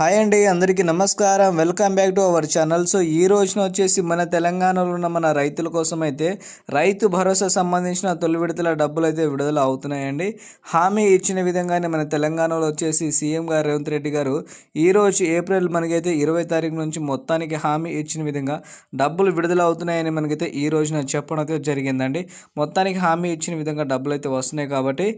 Hi అండి అందరికీ నమస్కారం. Welcome back to our channel. So ఈ రోజున వచ్చేసి మన తెలంగాణలో ఉన్న మన రైతుల కోసం అయితే రైతు భరోసా సంబంధించిన తొలి విడతల డబ్బులు అయితే విడుదల అవుతున్నాయండి. హామీ ఇచ్చిన విధంగానే మన తెలంగాణలో వచ్చేసి సీఎం గారు రేవంత్ రెడ్డి గారు ఈ రోజు ఏప్రిల్ మనకైతే ఇరవై తారీఖు నుంచి మొత్తానికి హామీ ఇచ్చిన విధంగా డబ్బులు విడుదల అవుతున్నాయని మనకైతే ఈ రోజున చెప్పడం అయితే జరిగిందండి. మొత్తానికి హామీ ఇచ్చిన విధంగా డబ్బులు అయితే వస్తున్నాయి కాబట్టి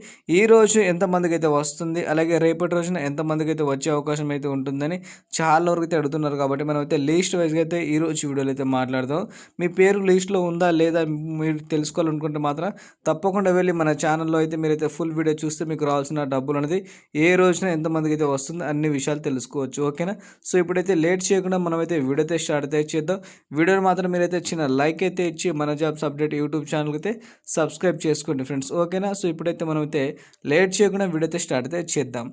ఈ రోజు ఎంతమందికి అయితే వస్తుంది అలాగే రేపటి రోజున ఎంతమందికి అయితే వచ్చే అవకాశం అయితే ఉంటుందని చాలా వరకు అయితే అడుగుతున్నారు కాబట్టి మనం అయితే లిస్ట్ వైజ్గా అయితే ఈరోజు వీడియోలో అయితే మాట్లాడదాం. మీ పేరు లిస్ట్లో ఉందా లేదా మీరు తెలుసుకోవాలనుకుంటే మాత్రం తప్పకుండా వెళ్ళి మన ఛానల్లో అయితే మీరైతే ఫుల్ వీడియో చూస్తే మీకు రావాల్సిన డబ్బులు అనేది ఏ రోజున ఎంతమందికి అయితే వస్తుందో అన్ని విషయాలు తెలుసుకోవచ్చు. ఓకేనా సో ఇప్పుడైతే లేట్ చేయకుండా మనమైతే వీడియో అయితే స్టార్ట్ అయితే చేద్దాం. వీడియోని మాత్రం మీరైతే చిన్న లైక్ అయితే ఇచ్చి మన జాబ్స్ అప్డేట్ యూట్యూబ్ ఛానల్కి అయితే సబ్స్క్రైబ్ చేసుకోండి ఫ్రెండ్స్. ఓకేనా సో ఇప్పుడైతే మనమైతే లేట్ చేయకుండా వీడియో అయితే స్టార్ట్ అయితే చేద్దాం.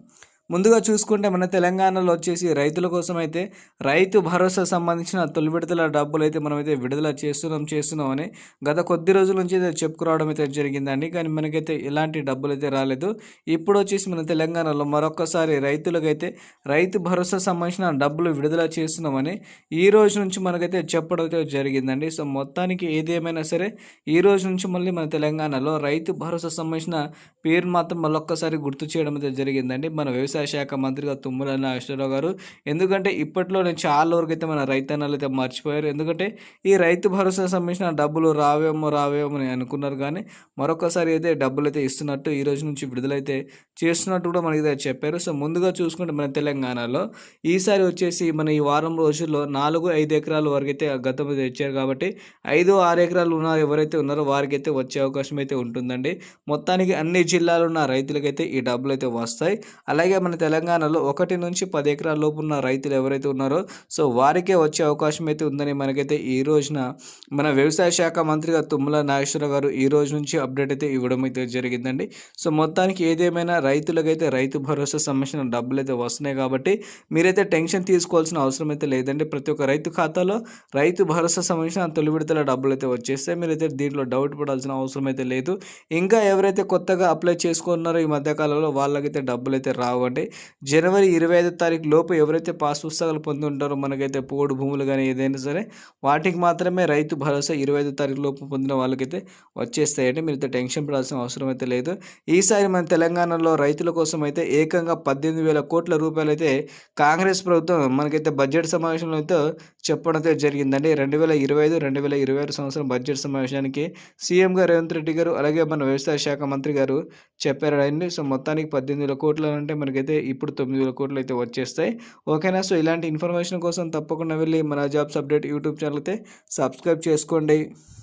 ముందుగా చూసుకుంటే మన తెలంగాణలో వచ్చేసి రైతుల కోసం అయితే రైతు భరోసా సంబంధించిన తొలి విడతల డబ్బులు అయితే మనమైతే విడుదల చేస్తున్నాం చేస్తున్నాం అని గత కొద్ది రోజుల నుంచి అయితే చెప్పుకురావడం అయితే జరిగిందండి. కానీ మనకైతే ఎలాంటి డబ్బులు అయితే రాలేదు. ఇప్పుడు వచ్చేసి మన తెలంగాణలో మరొకసారి రైతులకైతే రైతు భరోసా సంబంధించిన డబ్బులు విడుదల చేస్తున్నామని ఈ రోజు నుంచి మనకైతే చెప్పడం అయితే జరిగిందండి. సో మొత్తానికి ఏదేమైనా సరే ఈ రోజు నుంచి మళ్ళీ మన తెలంగాణలో రైతు భరోసా సంబంధించిన పేరు మాత్రం మళ్ళొక్కసారి గుర్తు చేయడం అయితే జరిగిందండి. మన వ్యవసాయ శాఖ మంత్రిగా తుమ్మల నాగేశ్వరరావు గారు. ఎందుకంటే ఇప్పట్లో నేను చాలా వరకు అయితే మన రైతన్నలు అయితే మర్చిపోయారు. ఎందుకంటే ఈ రైతు భరోసా సంబంధించిన డబ్బులు రావేమో రావేమో అని అనుకున్నారు కానీ మరొకసారి అయితే డబ్బులు అయితే ఇస్తున్నట్టు ఈ రోజు నుంచి విడుదలైతే చేస్తున్నట్టు కూడా మనకి చెప్పారు. సో ముందుగా చూసుకుంటే మన తెలంగాణలో ఈసారి వచ్చేసి మన ఈ వారం రోజుల్లో నాలుగు ఐదు ఎకరాల వరకు అయితే గతం తెచ్చారు కాబట్టి ఐదు ఆరు ఎకరాలు ఉన్న ఎవరైతే ఉన్నారో వారికి అయితే వచ్చే అవకాశం అయితే ఉంటుందండి. మొత్తానికి అన్ని జిల్లాలు ఉన్న రైతులకైతే ఈ డబ్బులు అయితే వస్తాయి. అలాగే మన మన తెలంగాణలో ఒకటి నుంచి పది ఎకరాల లోపు ఉన్న రైతులు ఎవరైతే ఉన్నారో సో వారికే వచ్చే అవకాశం అయితే ఉందని మనకైతే ఈ రోజున మన వ్యవసాయ శాఖ మంత్రిగా తుమ్మల నాగేశ్వరరావు గారు ఈ రోజు నుంచి అప్డేట్ అయితే ఇవ్వడం అయితే జరిగిందండి. సో మొత్తానికి ఏదేమైనా రైతులకైతే రైతు భరోసా సంబంధించిన డబ్బులు అయితే వస్తున్నాయి కాబట్టి మీరైతే టెన్షన్ తీసుకోవాల్సిన అవసరం అయితే లేదండి. ప్రతి ఒక్క రైతు ఖాతాలో రైతు భరోసా సంబంధించిన తొలి విడతల డబ్బులు అయితే వచ్చేస్తే మీరైతే దీంట్లో డౌట్ పడాల్సిన అవసరం అయితే లేదు. ఇంకా ఎవరైతే కొత్తగా అప్లై చేసుకున్నారో ఈ మధ్యకాలంలో వాళ్ళకైతే డబ్బులు అయితే రావు అంటే జనవరి ఇరవై ఐదో తారీఖు లోపు ఎవరైతే పాస్ పుస్తకాలు పొంది ఉంటారో మనకైతే పోడు భూములు కానీ ఏదైనా సరే వాటికి మాత్రమే రైతు భరోసా ఇరవై ఐదో తారీఖు లోపు పొందిన వాళ్ళకైతే వచ్చేస్తాయంటే మీరు అయితే టెన్షన్ పడాల్సిన అవసరం అయితే లేదు. ఈసారి మన తెలంగాణలో రైతుల కోసం అయితే ఏకంగా పద్దెనిమిది వేల కోట్ల రూపాయలు అయితే కాంగ్రెస్ ప్రభుత్వం మనకైతే బడ్జెట్ సమావేశంలో అయితే చెప్పడం అయితే జరిగిందండి. రెండు వేల ఇరవై ఐదు రెండు వేల ఇరవై ఆరు సంవత్సరం బడ్జెట్ సమావేశానికి సీఎంగా రేవంత్ రెడ్డి గారు అలాగే మన వ్యవసాయ శాఖ మంత్రి గారు చెప్పారు అండి. సో మొత్తానికి పద్దెనిమిది వేల కోట్లు అంటే మనకైతే ఇప్పుడు తొమ్మిది వేల కోట్లు అయితే వచ్చేస్తాయి. ఓకేనా? సో ఇలాంటి ఇన్ఫర్మేషన్ కోసం తప్పకుండా వెళ్ళి మన జాబ్స్ అప్డేట్ యూట్యూబ్ ఛానల్ అయితే సబ్స్క్రైబ్ చేసుకోండి.